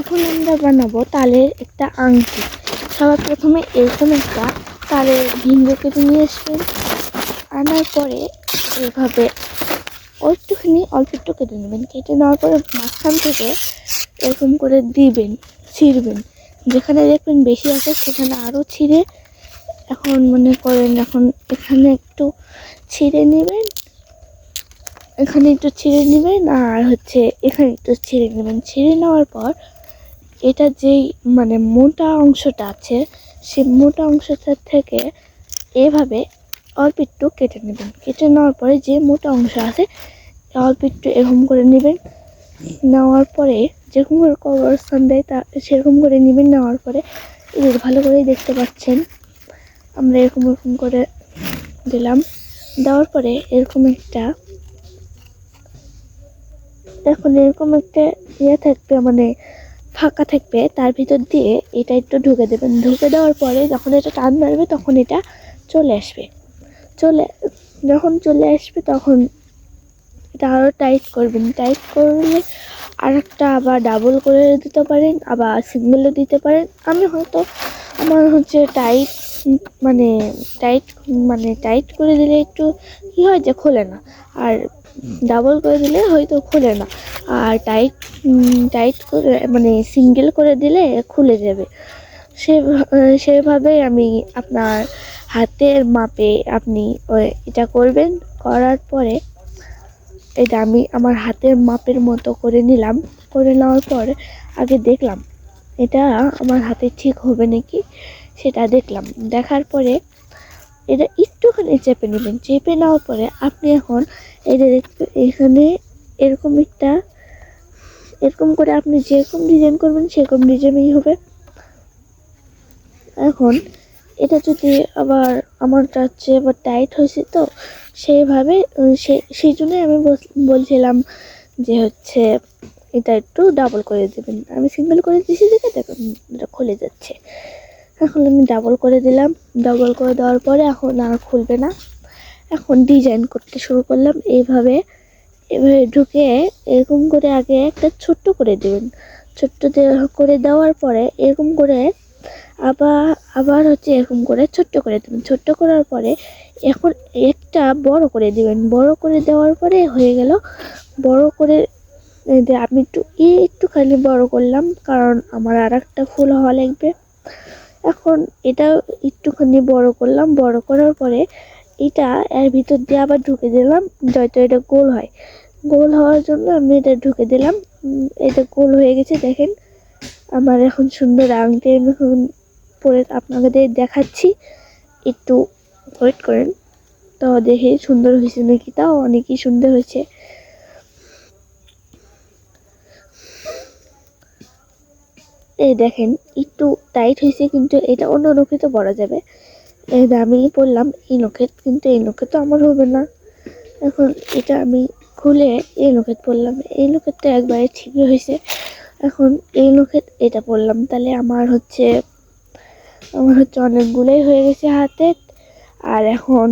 এখন আমরা বানাবো তালের একটা আংটি। সবার প্রথমে এরকম একটা তালের ভিঙ্গ কেটে নিয়ে আসবেন। আনার পরে এভাবে একটুখানি অল্প একটু কেটে নেবেন। কেটে নেওয়ার পরে মাঝখান থেকে এরকম করে দিবেন, ছিঁড়বেন। যেখানে দেখবেন বেশি আছে সেখানে আরও ছিঁড়ে এখন মনে করেন এখন এখানে একটু ছিঁড়ে নেবেন, এখানে একটু ছিঁড়ে নেবেন আর হচ্ছে এখানে একটু ছিঁড়ে নেবেন। ছিঁড়ে নেওয়ার পর এটা যেই মানে মোটা অংশটা আছে, সেই মোটা অংশটা থেকে এভাবে অল্প একটু কেটে নেবেন। কেটে নেওয়ার পরে যে মোটা অংশ আছে, অল্প একটু এরকম করে নেবেন। নেওয়ার পরে যেরকম করে কবরস্থান দেয়, তা সেরকম করে নেবেন। নেওয়ার পরে যে ভালো করেই দেখতে পাচ্ছেন, আমরা এরকম এরকম করে দিলাম। দেওয়ার পরে এরকম একটা এখন এরকম একটা ইয়ে থাকবে মানে ফাঁকা থাকবে তার ভিতর দিয়ে এটা একটু ঢুকে দেবেন। ঢুকে দেওয়ার পরে যখন এটা টান মারবে তখন এটা চলে আসবে। চলে যখন চলে আসবে তখন এটা আরও টাইট করবেন। টাইট করলে আর একটা আবার ডাবল করে দিতে পারেন আবার সিঙ্গেলও দিতে পারেন। আমি হয়তো আমার হচ্ছে টাইট মানে টাইট মানে টাইট করে দিলে একটু কী হয় যে খোলে না। আর ডাবল করে দিলে হয়তো খোলে না। আর টাইট টাইট করে মানে সিঙ্গেল করে দিলে খুলে যাবে। সে, সেভাবেই আমি আপনার হাতের মাপে আপনি এটা করবেন। করার পরে এটা আমি আমার হাতের মাপের মতো করে নিলাম। করে নেওয়ার পর আগে দেখলাম, এটা আমার হাতে ঠিক হবে নাকি সেটা দেখলাম। দেখার পরে এটা একটুখানি চেপে নেবেন। চেপে নেওয়ার পরে আপনি এখন এটা দেখতে এখানে এরকম একটা এরকম করে আপনি যেরকম ডিজাইন করবেন, সেরকম ডিজাইনই হবে। এখন, এটা যদি আবার আমার হচ্ছে আবার টাইট হয়েছে তো, সেইভাবে সেই জন্যই আমি বলছিলাম যে হচ্ছে, এটা একটু ডাবল করে দেবেন। আমি সিঙ্গেল করে দিয়েছি দেখে দেখুন, এটা খুলে যাচ্ছে। এখন আমি ডাবল করে দিলাম। ডাবল করে দেওয়ার পরে এখন আর খুলবে না। এখন ডিজাইন করতে শুরু করলাম। এইভাবে এভাবে ঢুকে এরকম করে আগে একটা ছোট্ট করে দেবেন। ছোট্ট করে দেওয়ার পরে এরকম করে আবার আবার হচ্ছে এরকম করে ছোট্ট করে দেবেন। ছোট্ট করার পরে এখন একটা বড় করে দিবেন। বড় করে দেওয়ার পরে হয়ে গেল বড় করে আমি একটু একটুখানি বড় করলাম কারণ আমার আর একটা ফুল হওয়া লাগবে। এখন এটা একটুখানি বড় করলাম। বড় করার পরে এটা এর ভিতর দিয়ে আবার ঢুকে দিলাম যত এটা গোল হয়। গোল হওয়ার জন্য আমি এটা ঢুকে দিলাম। এটা গোল হয়ে গেছে, দেখেন। আমার এখন সুন্দর আংটি আমি এখন পরে আপনাদের দেখাচ্ছি। একটু ওয়েট করেন। তো দেখে সুন্দর হয়েছে নাকি তাও অনেকই সুন্দর হয়েছে। এই দেখেন, একটু টাইট হয়েছে, কিন্তু এটা অন্য নখে তো পরা যাবে। এই আমি বললাম, এই লোকের কিন্তু এই নখে তো আমার হবে না। এখন এটা আমি খুলে এই নখেত পড়লাম এই নখেরটা একবারে ঠিকই হয়েছে। এখন এই লোকের এটা পড়লাম তাহলে আমার হচ্ছে আমার হচ্ছে অনেকগুলোই হয়ে গেছে হাতে। আর এখন